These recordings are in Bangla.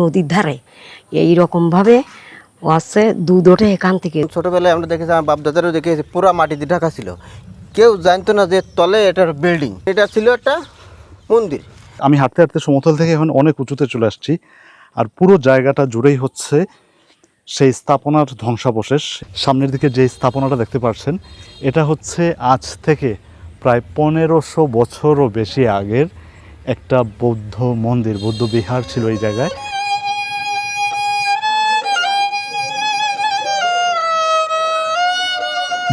নদীর ধারে। এই রকমভাবে ও আছে দুধ ওঠে এখান থেকে। ছোটবেলায় আমরা দেখেছি আমার বাপ দাদারও দেখেছি পুরো মাটি দিয়ে ঢাকা ছিল। কেউ জানতো না যে তলে এটার বিল্ডিং এটা ছিল একটা মন্দির। আমি হাঁটতে হাঁটতে সমতল থেকে এখন অনেক উঁচুতে চলে আসছি আর পুরো জায়গাটা জুড়েই হচ্ছে সেই স্থাপনার ধ্বংসাবশেষ। সামনের দিকে যে স্থাপনাটা দেখতে পাচ্ছেন এটা হচ্ছে আজ থেকে প্রায় পনেরোশো বছরও বেশি আগের একটা বৌদ্ধ মন্দির। বৌদ্ধ বিহার ছিল এই জায়গায়।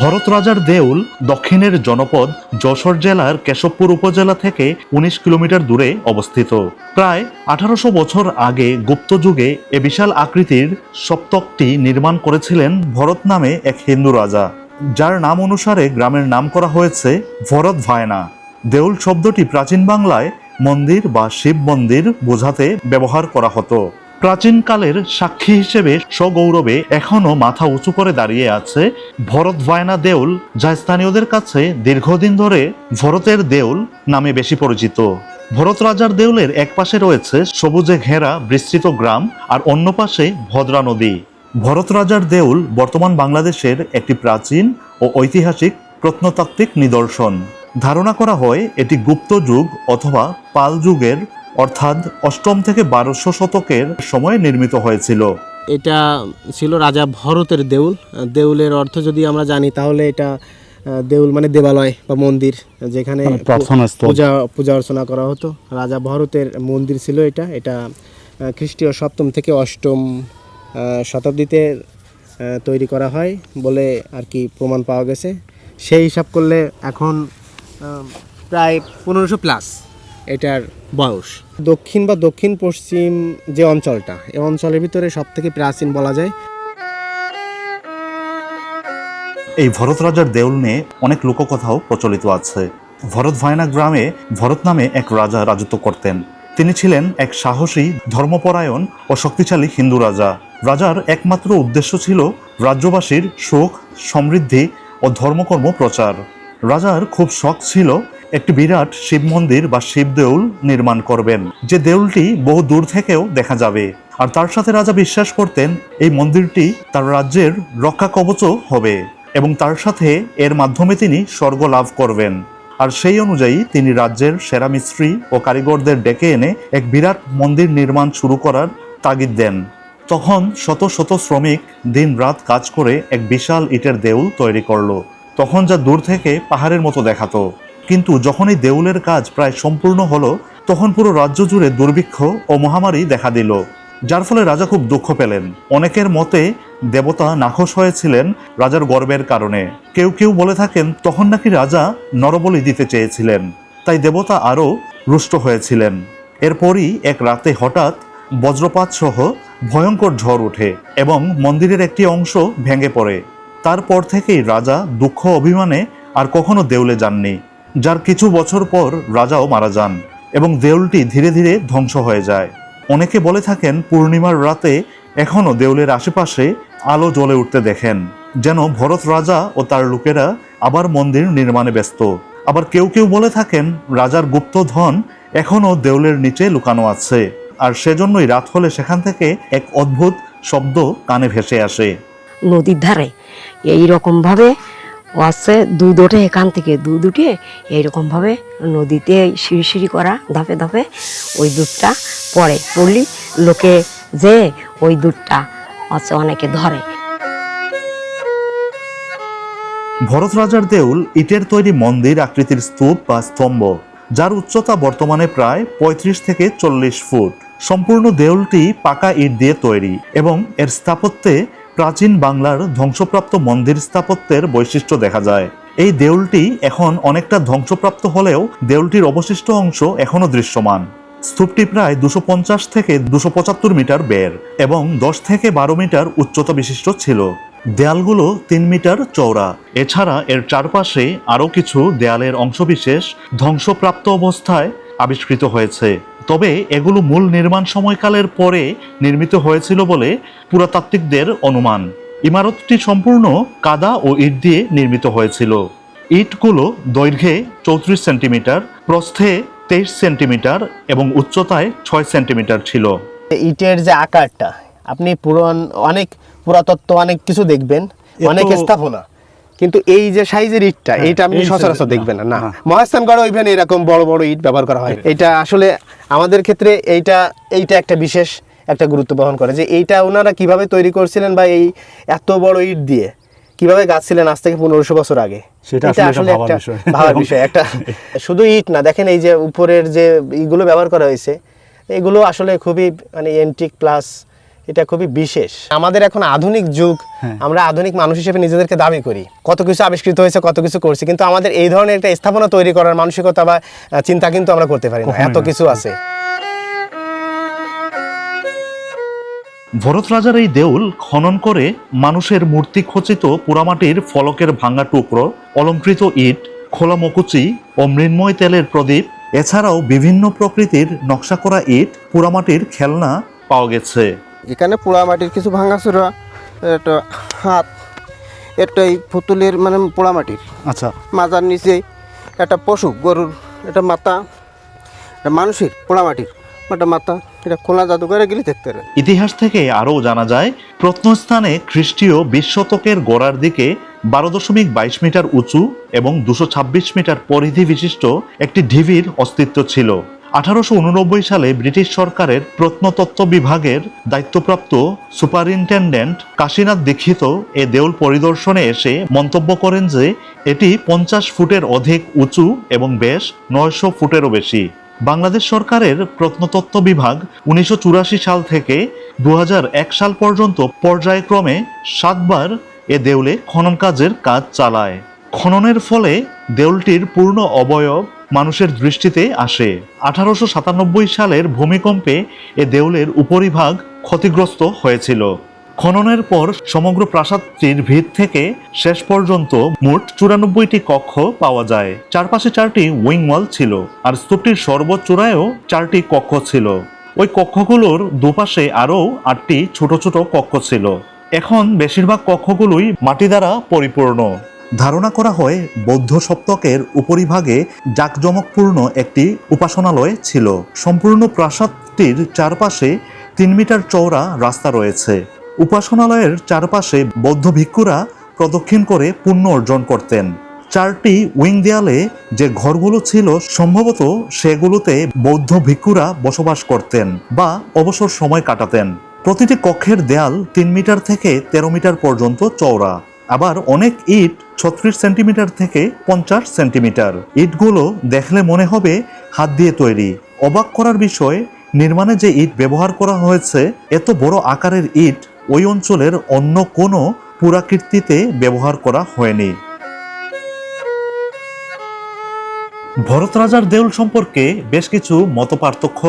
ভরত রাজার দেউল দক্ষিণের জনপদ যশোর জেলার কেশবপুর উপজেলা থেকে উনিশ কিলোমিটার দূরে অবস্থিত। প্রায় আঠারোশো বছর আগে গুপ্ত যুগে এ বিশাল আকৃতির সপ্তকটি নির্মাণ করেছিলেন ভরত নামে এক হিন্দু রাজা। যার নাম অনুসারে গ্রামের নাম করা হয়েছে ভরত ভায়না। দেউল শব্দটি প্রাচীন বাংলায় মন্দির বা শিব মন্দির বোঝাতে ব্যবহার করা হতো। প্রাচীনকালের সাক্ষী হিসেবে সগৌরবে এখনও মাথা উঁচু করে দাঁড়িয়ে আছে ভরত ভায়না দেউল, যা স্থানীয়দের কাছে দীর্ঘদিন ধরে ভরতের দেউল নামে বেশি পরিচিত। ভরত রাজার দেউলের এক পাশে রয়েছে সবুজে ঘেরা বিস্তৃত গ্রাম আর অন্য পাশে ভদ্রা নদী। ভরত রাজার দেউল বর্তমান বাংলাদেশের একটি প্রাচীন ও ঐতিহাসিক প্রত্নতাত্ত্বিক নিদর্শন। ধারণা করা হয় এটি গুপ্ত যুগ অথবা পাল যুগের অর্থাৎ অষ্টম থেকে বারোশো শতকের সময় নির্মিত হয়েছিল। এটা ছিল রাজা ভরতের দেউল। দেউলের অর্থ যদি আমরা জানি তাহলে এটা দেউল মানে দেবালয় বা মন্দির যেখানে মানে। পূজা পূজা অর্চনা করা হতো। রাজা ভরতের মন্দির ছিল এটা। এটা খ্রিস্টীয় সপ্তম থেকে অষ্টম শতাব্দীতে তৈরি করা হয় বলে আর কি প্রমাণ পাওয়া গেছে। সেই হিসাব করলে এখন প্রায় পনেরোশো প্লাস। এটার বয়স। দক্ষিণ বা দক্ষিণ পশ্চিম যে অঞ্চলটা এই অঞ্চলের ভিতরে সব থেকে প্রাচীন বলা যায়। এই ভরত রাজার দেউল নিয়ে অনেক লোককথাও প্রচলিত আছে। ভরত ভায়না গ্রামে ভরত নামে এক রাজা রাজত্ব করতেন। তিনি ছিলেন এক সাহসী ধর্মপরায়ণ ও শক্তিশালী হিন্দু রাজা। রাজার একমাত্র উদ্দেশ্য ছিল রাজ্যবাসীর সুখ সমৃদ্ধি ও ধর্মকর্ম প্রচার। রাজার খুব শখ ছিল একটি বিরাট শিব মন্দির বা শিব দেউল নির্মাণ করবেন। যে দেউলটি বহু দূর থেকেও দেখা যাবে। আর তার সাথে রাজা বিশ্বাস করতেন, এই মন্দিরটি তার রাজ্যের রক্ষা কবচও হবে এবং তার সাথে এর মাধ্যমে তিনি স্বর্গ লাভ করবেন। আর সেই অনুযায়ী তিনি রাজ্যের সেরা মিস্ত্রি ও কারিগরদের ডেকে এনে এক বিরাট মন্দির নির্মাণ শুরু করার তাগিদ দেন। তখন শত শত শ্রমিক দিন রাত কাজ করে এক বিশাল ইটের দেউল তৈরি করল। তখন যা দূর থেকে পাহাড়ের মতো দেখাতো। কিন্তু যখন এই দেউলের কাজ প্রায় সম্পূর্ণ হলো, তখন পুরো রাজ্য জুড়ে দুর্ভিক্ষ ও মহামারী দেখা দিল, যার ফলে রাজা খুব দুঃখ পেলেন। অনেকের মতে দেবতা নাখোশ হয়েছিলেন রাজার গর্বের কারণে। কেউ কেউ বলে থাকেন, তখন নাকি রাজা নরবলি দিতে চেয়েছিলেন, তাই দেবতা আরও রুষ্ট হয়েছিলেন। এরপরই এক রাতে হঠাৎ বজ্রপাত সহ ভয়ঙ্কর ঝড় ওঠে এবং মন্দিরের একটি অংশ ভেঙে পড়ে। তারপর থেকেই রাজা দুঃখ অভিমানে আর কখনো দেউলে যাননি। যার কিছু বছর পর রাজাও মারা যান এবং দেউলটি ধীরে ধীরে ধ্বংস হয়ে যায়। অনেকে বলে থাকেন পূর্ণিমার রাতে এখনও দেউলের আশেপাশে আলো জ্বলে উঠতে দেখেন, যেন ভরত রাজা ও তার লোকেরা আবার মন্দির নির্মাণে ব্যস্ত। আবার কেউ কেউ বলে থাকেন রাজার গুপ্ত ধন এখনও দেউলের নিচে লুকানো আছে, আর সেজন্যই রাত হলে সেখান থেকে এক অদ্ভুত শব্দ কানে ভেসে আসে। নদীর ধারে এই আছে দুধ ওঠে এখান থেকে দুধ উঠে এইরকমভাবে নদীতে সিঁড়ি সিঁড়ি করা, ধাপে ধাপে ওই দুধটা পড়ে পড়লি লোকে যে ওই দুধটা আছে অনেকে ধরে। ভরত রাজার দেউল ইটের তৈরি মন্দির আকৃতির স্তূপ বা স্তম্ভ, যার উচ্চতা বর্তমানে প্রায় ৩৫ থেকে চল্লিশ ফুট। সম্পূর্ণ দেউলটি পাকা ইট দিয়ে তৈরি এবং এর স্থাপত্যে প্রাচীন বাংলার ধ্বংসপ্রাপ্ত মন্দির স্থাপত্যের বৈশিষ্ট্য দেখা যায়। এই দেউলটি এখন অনেকটা ধ্বংসপ্রাপ্ত হলেও দেউলটির অবশিষ্ট অংশ এখনও দৃশ্যমান। স্তূপটি প্রায় দুশো পঞ্চাশ থেকে দুশো পঁচাত্তর মিটার বের এবং দশ থেকে বারো মিটার উচ্চতা বিশিষ্ট ছিল। দেয়ালগুলো তিন মিটার চওড়া। এছাড়া এর চারপাশে আরও কিছু দেয়ালের অংশবিশেষ ধ্বংসপ্রাপ্ত অবস্থায় আবিষ্কৃত হয়েছে। তবে এগুলো মূল নির্মাণ সময়কালের পরে নির্মিত হয়েছিল বলে পুরাতাত্ত্বিকদের অনুমান। ইমারতটি সম্পূর্ণ কাদা ও ইট দিয়ে নির্মিত হয়েছিল। ইটগুলো দৈর্ঘ্যে চৌত্রিশ সেন্টিমিটার প্রস্থে তেইশ সেন্টিমিটার এবং উচ্চতায় ছয় সেন্টিমিটার ছিল। ইটের যে আকারটা আপনি পুরন অনেক পুরাতত্ত্ব অনেক কিছু দেখবেন অনেক স্থাপনা। কিন্তু এই যে সাইজের ইটটা হ্যাঁ, এইটা আপনি সচরাচর দেখবেন না না। মহাস্থানগড় ওইখানে এরকম বড় বড় ইট ব্যবহার করা হয়। এটা আসলে আমাদের ক্ষেত্রে এইটা এইটা একটা বিশেষ একটা গুরুত্ব বহন করে যে এইটা ওনারা কীভাবে তৈরি করছিলেন বা এই এত বড় ইট দিয়ে কীভাবে গাছছিলেন আজ থেকে পনেরোশো বছর আগে। সেটা আসলে একটা ভাবার বিষয়। একটা শুধু ইট না দেখেন এই যে উপরের যে ইগুলো ব্যবহার করা হয়েছে এগুলো আসলে খুবই মানে এন্টিক প্লাস এটা খুবই বিশেষ। আমাদের এখন আধুনিক যুগ হ্যাঁ। আমরা আধুনিক মানুষ হিসেবে নিজেদেরকে দাবি করি। কত কিছু আবিষ্কৃত হয়েছে কত কিছু করছি কিন্তু আমাদের এই ধরনের একটা স্থাপনা তৈরি করার মানসিকতা বা চিন্তা কিন্তু আমরা করতে পারি না। এত কিছু আছে। ভরত রাজার এই দেউল খনন করে মানুষের মূর্তি খচিত পোড়ামাটির ফলকের ভাঙা টুকরো অলঙ্কৃত ইট খোলা মকুচি ও মৃন্ময় তেলের প্রদীপ এছাড়াও বিভিন্ন প্রকৃতির নকশা করা ইট পোড়ামাটির খেলনা পাওয়া গেছে। এখানে পোড়া মাটির কিছু ভাঙাচোরা একটা হাত একটা এই পুতুলের মানে পোড়া মাটির। আচ্ছা। মাজার নিচে একটা পশু গরুর একটা মাথা একটা মানুষের পোড়া মাটির একটা মাথা এটা খোলা জাদুঘরে গেলে দেখতে পারে ইতিহাস থেকে আরও জানা যায় প্রত্নস্থানে খ্রিস্টীয় বিশ শতকের গোড়ার দিকে বারো দশমিক বাইশ মিটার উঁচু এবং দুশো ছাব্বিশ মিটার পরিধি বিশিষ্ট একটি ঢিবির অস্তিত্ব ছিল। আঠারোশো উননব্বই সালে ব্রিটিশ সরকারের প্রত্নতত্ত্ব বিভাগের দায়িত্বপ্রাপ্ত সুপারিনটেন্ডেন্ট কাশীনাথ দীক্ষিত এ দেউল পরিদর্শনে এসে মন্তব্য করেন যে, এটি পঞ্চাশ ফুটের অধিক উঁচু এবং বেশ নয়শো ফুটেরও বেশি। বাংলাদেশ সরকারের প্রত্নতত্ত্ব বিভাগ উনিশশো চুরাশি সাল থেকে দু হাজার এক সাল পর্যন্ত পর্যায়ক্রমে সাতবার এ দেউলে খনন কাজের কাজ চালায়। খননের ফলে দেউলটির পূর্ণ অবয়ব মানুষের দৃষ্টিতে আসে। আঠারোশো সাতানব্বই সালের ভূমিকম্পে এ দেউলের উপরিভাগ ক্ষতিগ্রস্ত হয়েছিল। খননের পর সমগ্র প্রাসাদটির ভিত থেকে শেষ পর্যন্ত মোট চুরানব্বইটি কক্ষ পাওয়া যায়। চারপাশে চারটি উইং ওয়াল ছিল আর স্তূপটির সর্বোচ্চূড়ায়ও চারটি কক্ষ ছিল। ওই কক্ষগুলোর দুপাশে আরও আটটি ছোট ছোট কক্ষ ছিল। এখন বেশিরভাগ কক্ষগুলোই মাটি দ্বারা পরিপূর্ণ। ধারণা করা হয় বৌদ্ধ সপ্তকের উপরিভাগে জাঁকজমকপূর্ণ একটি উপাসনালয় ছিল। সম্পূর্ণ প্রাসাদটির চারপাশে তিন মিটার চওড়া রাস্তা রয়েছে। উপাসনালয়ের চারপাশে বৌদ্ধ ভিক্ষুরা প্রদক্ষিণ করে পুণ্য অর্জন করতেন। চারটি উইং দেয়ালে যে ঘরগুলো ছিল, সম্ভবত সেগুলোতে বৌদ্ধ ভিক্ষুরা বসবাস করতেন বা অবসর সময় কাটাতেন। প্রতিটি কক্ষের দেয়াল তিন মিটার থেকে তেরো মিটার পর্যন্ত চওড়া। আবার অনেক ইট ছত্রিশ সেন্টিমিটার থেকে পঞ্চাশ সেন্টিমিটার। ইটগুলো দেখলে মনে হবে হাত দিয়ে তৈরি। অবাক করার বিষয়, নির্মাণে যে ইট ব্যবহার করা হয়েছে, এত বড় আকারের ইট ওই অঞ্চলের অন্য কোনো পুরাকৃতিতে ব্যবহার করা হয়নি। ভরত রাজার দেউল সম্পর্কে বেশ কিছু মত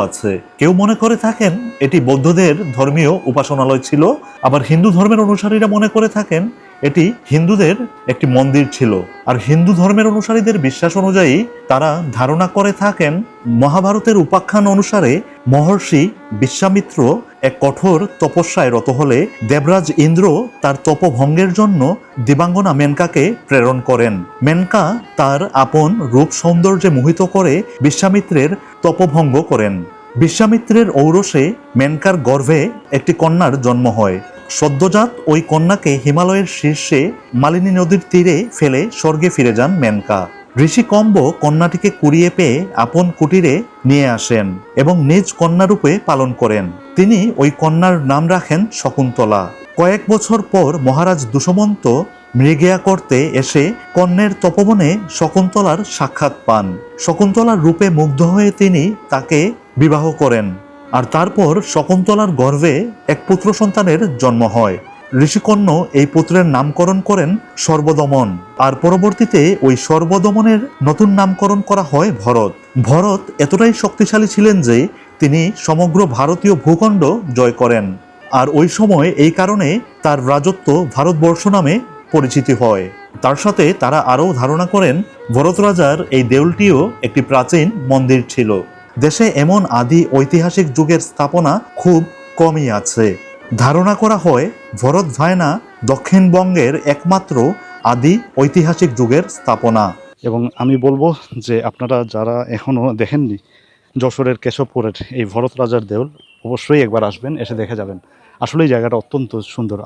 আছে। কেউ মনে করে থাকেন এটি বৌদ্ধদের ধর্মীয় উপাসনালয় ছিল, আবার হিন্দু ধর্মের অনুসারীরা মনে করে থাকেন এটি হিন্দুদের একটি মন্দির ছিল। আর হিন্দু ধর্মের অনুসারীদের বিশ্বাস অনুযায়ী তারা ধারণা করে থাকেন, মহাভারতের উপাখ্যান অনুসারে মহর্ষি বিশ্বামিত্র এক কঠোর তপস্যায় রত হলে দেবরাজ ইন্দ্র তার তপভঙ্গের জন্য দিবাঙ্গনা মেনকাকে প্রেরণ করেন। মেনকা তার আপন রূপ সৌন্দর্যে মোহিত করে বিশ্বামিত্রের তপভঙ্গ করেন। বিশ্বামিত্রের ঔরসে মেনকার গর্ভে একটি কন্যার জন্ম হয়। সদ্যজাত ওই কন্যাকে হিমালয়ের শীর্ষে মালিনী নদীর তীরে ফেলে স্বর্গে ফিরে যান মেনকা। ঋষি কম্ব কন্যাটিকে কুড়িয়ে পেয়ে আপন কুটিরে নিয়ে আসেন এবং নিজ কন্যারূপে পালন করেন। তিনি ওই কন্যার নাম রাখেন শকুন্তলা। কয়েক বছর পর মহারাজ দুষমন্ত মৃগেয়া করতে এসে কন্যের তপবনে শকুন্তলার সাক্ষাৎ পান। শকুন্তলার রূপে মুগ্ধ হয়ে তিনি তাকে বিবাহ করেন। আর তারপর শকুন্তলার গর্ভে এক পুত্র সন্তানের জন্ম হয়। ঋষিকন্য এই পুত্রের নামকরণ করেন সর্বদমন। আর পরবর্তীতে ওই সর্বদমনের নতুন নামকরণ করা হয় ভরত। ভরত এতটাই শক্তিশালী ছিলেন যে তিনি সমগ্র ভারতীয় ভূখণ্ড জয় করেন। আর ওই সময় এই কারণে তার রাজত্ব ভারতবর্ষ নামে পরিচিতি হয়। তার সাথে তারা আরও ধারণা করেন, ভরত রাজার এই দেউলটিও একটি প্রাচীন মন্দির ছিল। দেশে এমন আদি ঐতিহাসিক যুগের স্থাপনা খুব কমই আছে। ধারণা করা হয়, ভরত ভায়না দক্ষিণবঙ্গের একমাত্র আদি ঐতিহাসিক যুগের স্থাপনা। এবং আমি বলব যে আপনারা যারা এখনও দেখেননি যশোরের কেশবপুরের এই ভরত রাজার দেউল, অবশ্যই একবার আসবেন, এসে দেখে যাবেন। আসলে এই জায়গাটা অত্যন্ত সুন্দর।